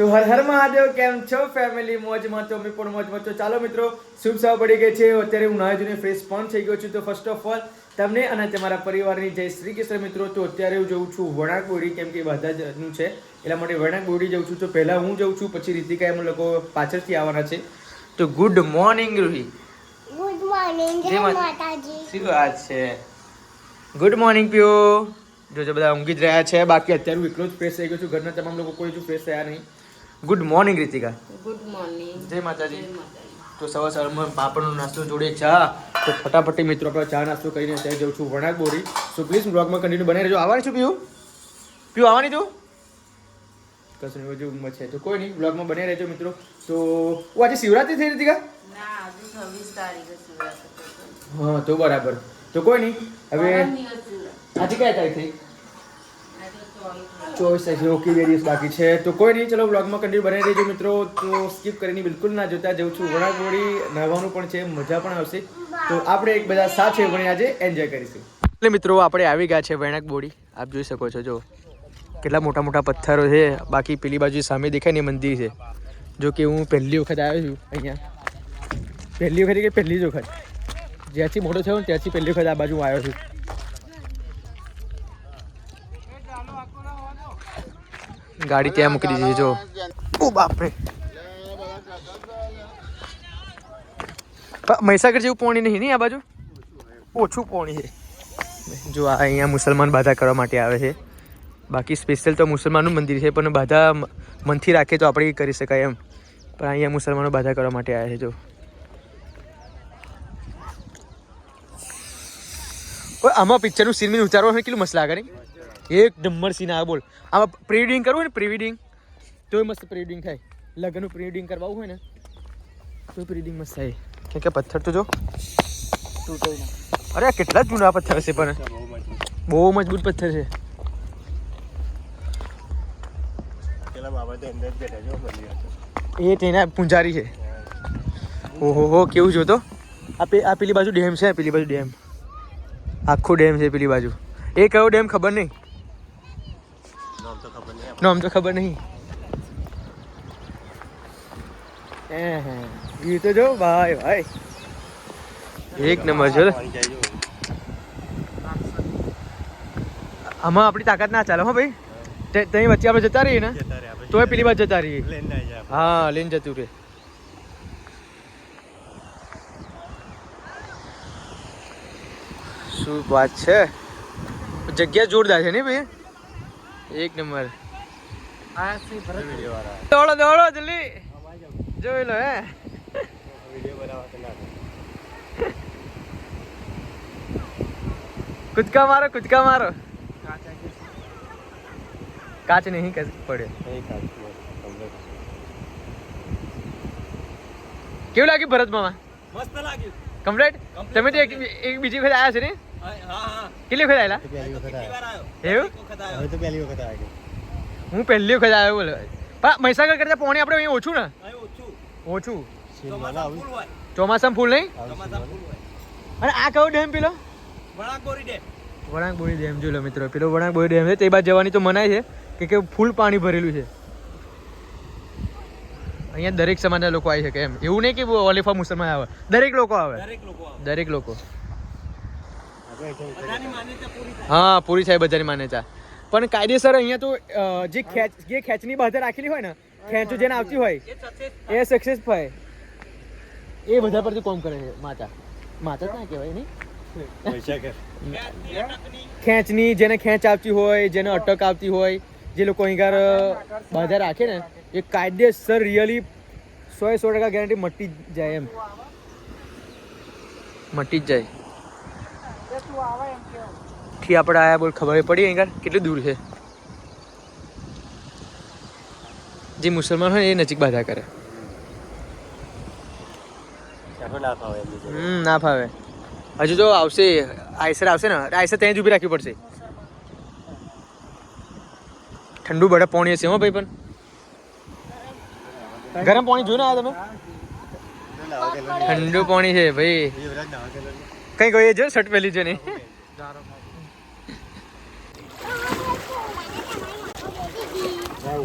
તો હર હર મહાદેવ કેમ છો ફેમિલી મોજમાં તો અમે પણ મોજમાં છો. ચાલો મિત્રો શુભ સવાર પડી ગઈ છે. અત્યારે હું નાહી જોઈને ફ્રેશ પણ થઈ ગયો છું. તો ફર્સ્ટ ઓફ ઓલ તમને અને તમારા પરિવારની જય શ્રી કૃષ્ણ મિત્રો. તો અત્યારે હું જઉં છું વણાક બોડી કેમ કે બધા જનું છે. એટલા માટે વણાક બોડી જઉં છું. તો પહેલાં હું જઉં છું પછી રીતિકા એમ લોકો પાછળથી આવવાના છે. તો good morning Roohi good morning જય જય માતાજી. શું વાત છે? ગુડ મોર્નિંગ પ્યો જોજો બધા ઊંઘી જ રહ્યા છે. બાકી અત્યારે હું એકલો જ ફ્રેશ થઈ ગયો છું. ઘરના તમામ લોકો કોઈ જ ફ્રેશ થયા નહીં. Good morning Ritika good morning જય માતાજી. તો સવાર સવારમાં પાપડનો નાસ્તો જોડે ચા. તો ફટાફટી મિત્રો આપણે ચા નાસ્તો કરીને ત્યાં જઉં છું વણાક બોરી સો પ્લીઝ બ્લોગમાં કન્ટિન્યુ બને રહેજો. આવવાની છું પીવું પીવું આવવાની છું કશું નહીં હજુ ઉંમર છે. તો કોઈ નહીં બ્લોગમાં બને રહેજો મિત્રો. તો ઓ આજે શિવરાત્રી થઈ રીતિકા હા તો બરાબર. તો કોઈ નહીં હવે. આજે કયા તારીખ થઈ? ચોવીસ જેવો બે દિવસ બાકી છે. તો કોઈ નહીં, ચલો બ્લોગમાં કન્ટિન્યુ બનાવી રહેજો મિત્રો. તો સ્કીપ કરીને બિલકુલ ના જોતા જઉં છું. વણાકવડી નાહવાનું પણ છે, મજા પણ આવશે. તો આપણે એક બધા સાથે ભણી આજે એન્જોય કરીશું. એટલે મિત્રો, આપણે આવી ગયા છે વણાક બોડી. આપ જોઈ શકો છો, જો. કેટલા મોટા મોટા પથ્થરો છે. બાકી પેલી બાજુ સામે દેખાય ને મંદિર છે. જો કે હું પહેલી વખત આવ્યો છું અહીંયા. પહેલી વખત કે પહેલી જ વખત? જ્યાંથી મોટો થયો ને ત્યાંથી પહેલી વખત આ બાજુ આવ્યો છું. ગાડી ત્યાં મૂકી દીધી જો. ઓ બાપરે. મહીસાગર જેવું પોણી નહીં નહીં આ બાજુ? ઓછું પોણી છે. જો આ અહીંયા મુસલમાન બાધા કરવા માટે આવે છે. બાકી સ્પેશિયલ તો મુસલમાનનું મંદિર છે, પણ બાધા મનથી રાખે તો આપણે કરી શકાય એમ. પણ અહીંયા મુસલમાનો બાધા કરવા માટે આવે છે, જો. આમાં પિક્ચરનું સીન મીન ઉતારવા કેટલું મસ્ત લાગે એક નંબર સીન આવે બોલ. આમાં પ્રી વેડિંગ કરવું હોય ને પ્રી વેડિંગ તોય મસ્ત પ્રી વેડિંગ થાય. લગ્નનું પ્રી વેડિંગ કરવાનું હોય ને તો પ્રી વેડિંગ મસ્ત થાય. કેમ કે પથ્થર તો જો. અરે આ કેટલા જૂના પથ્થર છે પણ. બહુ મજબૂત પથ્થર છે. એ તેના પૂંજારી છે. ઓહો હો કેવું જોતો આ પેલી બાજુ ડેમ છે પેલી બાજુ ડેમ. આખો ડેમ છે પેલી બાજુ. એ કયો ડેમ ખબર નહીં? નામ તો ખબર નહીં. એ તો જો ભાઈ ભાઈ. એક નંબર જો આમાં આપણી તાકાત ના ચાલે હો ભાઈ. તઈ વચ્ચે આપણે જતા રહીએ ને તોય પેલી બાજુ જતા રહીએ. હા લઈને જતું રહે. શું વાત છે? જગ્યા જોરદાર છે ને ભાઈ? એક નંબર આ શ્રી ભરત વીડિયો વાળા દોડો દોડો જલ્દી. જોઈ લો હે. કૂદકા મારો કૂદકા મારો. કાચ નહીં પડ્યો કેવું લાગ્યું ભરત મામા? મસ્ત લાગ્યું. કમ્પ્લીટ તમે તો એક એક બીજી વખત આવ્યા છે ને? હા હા કેટલી વખત આવેલા એવું? હવે તો પહેલી વખત આવ્યો હું પહેલી વખત આવ્યો બોલે. પણ મહીસાગર કરતા પોણી આપણે અહીંયા ઓછું ને? ઓછું. ઓછું? ચોમાસામાં ફૂલ નહીં? અને આ કયો ડેમ પેલો? વણાક બોરી ડેમ જોઈ લો મિત્રો. પેલો વણાક બોરી ડેમ છે. તે બાદ જવાની તો મનાય છે કે કે ફૂલ પાણી ભરેલું છે. અહીંયા દરેક સમાજના લોકો આવી શકે એમ. એવું નહીં કે ઓલિફા મુસલમાન આવે. દરેક લોકો આવે. દરેક લોકો હા પૂરી થાય બધાની માન્યતા. પણ કાયદેસર અહીંયા તો જે ખેંચ જે ખેંચની બહાર રાખેલી હોય ને ખેંચો જેને આવતી હોય એ સક્સેસ એ થાય. એ બધા પરથી કોમ કરે છે માતા. માતા ક્યાં કહેવાય નહીં? ખેંચની જેને ખેંચ આવતી હોય જેને અટક આવતી હોય જે લોકો અહીંગાર બાધા રાખે ને એ કાયદેસર રિયલી સો સો ટકા ગેરંટી મટી જ જાય એમ. મટી જ જાય. થી આપણે આયા બોલ ખબર પડી અહીં કેટલું દૂર છે? જે મુસલમાન હોય એ નજીક બાધા કરે. હમ ના ફાવે. હજુ તો આવશે આઈસર આવશે ને. આઈસર ત્યાં જ ઊભી રાખવી પડશે. ઠંડુ બરફ પાણી હશે હો ભાઈ પણ. ગરમ પાણી જોયું ને આ તમે. ઠંડુ પાણી છે ભાઈ. કઈ ગઈ જો શર્ટ પહેલી છે નહીં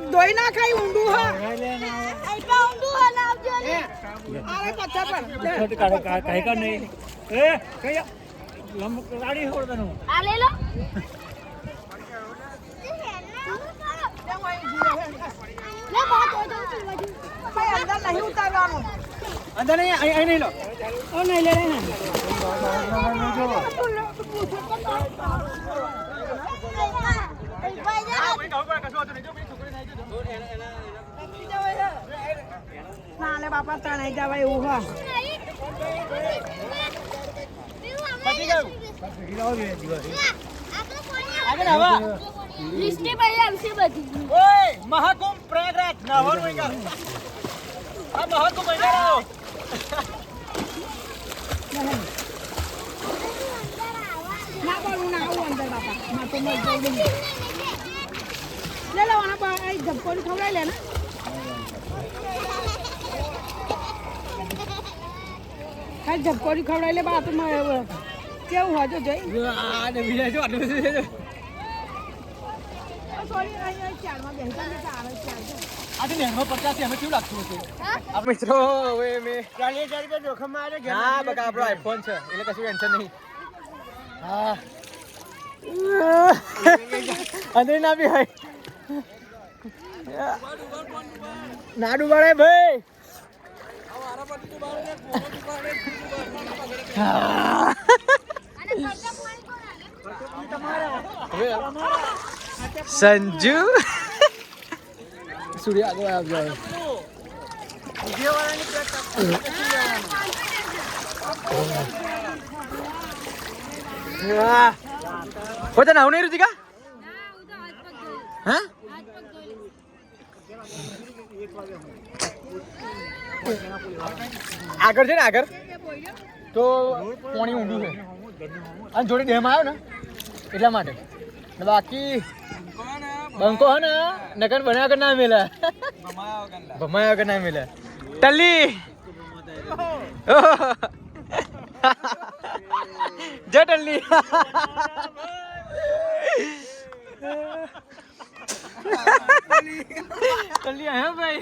પગ ધોઈ ના ખાઈ ઊંડું હા આવે પથ્થર પર. લે. કાઈ કા નહીં ઉતારવાનું. અંદર નહીં અહીં નહીં લો. ઓ નહીં લે ને ના લે બાપા તણાઈ જવાય એવું હા. આવા મહાકુંભ પ્રયાગરાજ. નાવાનું આ મહાકુંભ અહીં આવો ના બોલું ના આવું અંદર બાપા. માં તો મર જવું લે લે આના પર આ ખવડાવી લે ને. ખાલી ધબકોડી ખવડાવી લે બા તો કેવું હોય જો જઈ. આ બીજા જો આટલું છે મિત્રો હવે મેં ચાલીસ હજાર રૂપિયા જોખમમાં આવે હા બકા આપણો આઈફોન છે એટલે કશું ટેન્શન નહીં. હા. અંદર ના બી હોય ના ડુબાડે ભાઈ. સંજુ સૂર્ય આગળ આવી જાય હા પોતે નાવું નહીં રુચિકા હા આગળ છે ને, આગળ. તો પાણી ઊંડું છે. અને જોડે ડેમ આવ્યો ને, એટલા માટે. બાકી બંકો હે ને, નકર બન્યા વગર ના મેલે. ભમાયા વગર ના મેલે. ટલ્લી! જય ટલ્લી. ટલ્લી હે ભાઈ?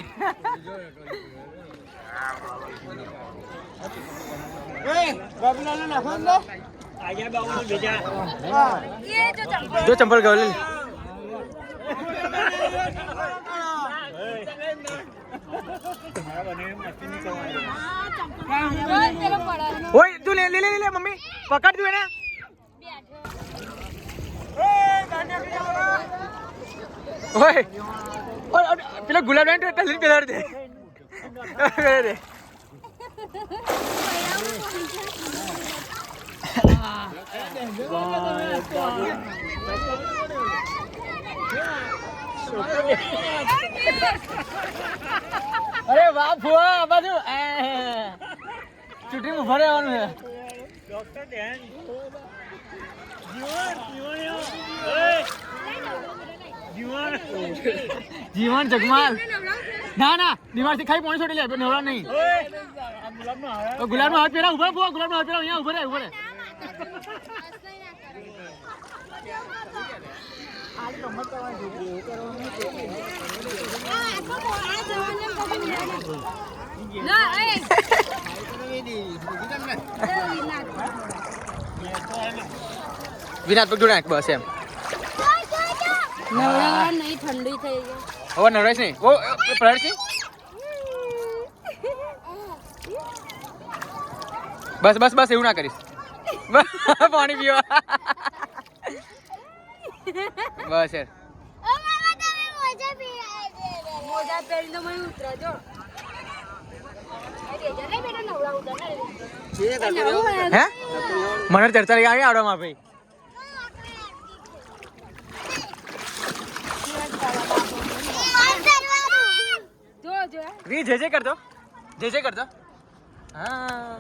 જો ચંપલ ગયો તું લે લે લે લે મમ્મી. પકડ તું એને. ઓય ઓય, ગુલાબ ને ટલી પેલા દે પેલા દે. અરે વાહ ફુવા આ બાજુ. એ, ચૂંટણીમાં ફરે રહેવાનું છે. જીવન જગમાલ. ના ના દિવાળથી ખાઈ પોણી છોડી લે નવરા નહીં. ગુલાબ નો હાથ પેલા ઊભા ઊભા ગુલાબ નો હાથ પેલા અહીંયા ઊભા રહે ઊભા રહે. વિનાથ પગ બસ એમ. નવરા નહીં ઠંડી થઈ ગઈ. હવે નવરાશ નહીં ઓ પ્રહર સિંહ બસ બસ બસ એવું ના કરીશ. પાણી પીવા. બસ યાર મને ચર્ચા લઈ આવી આવડવામાં ભાઈ જો જો વી જે જે કરજો. જે જે કરજો. હા.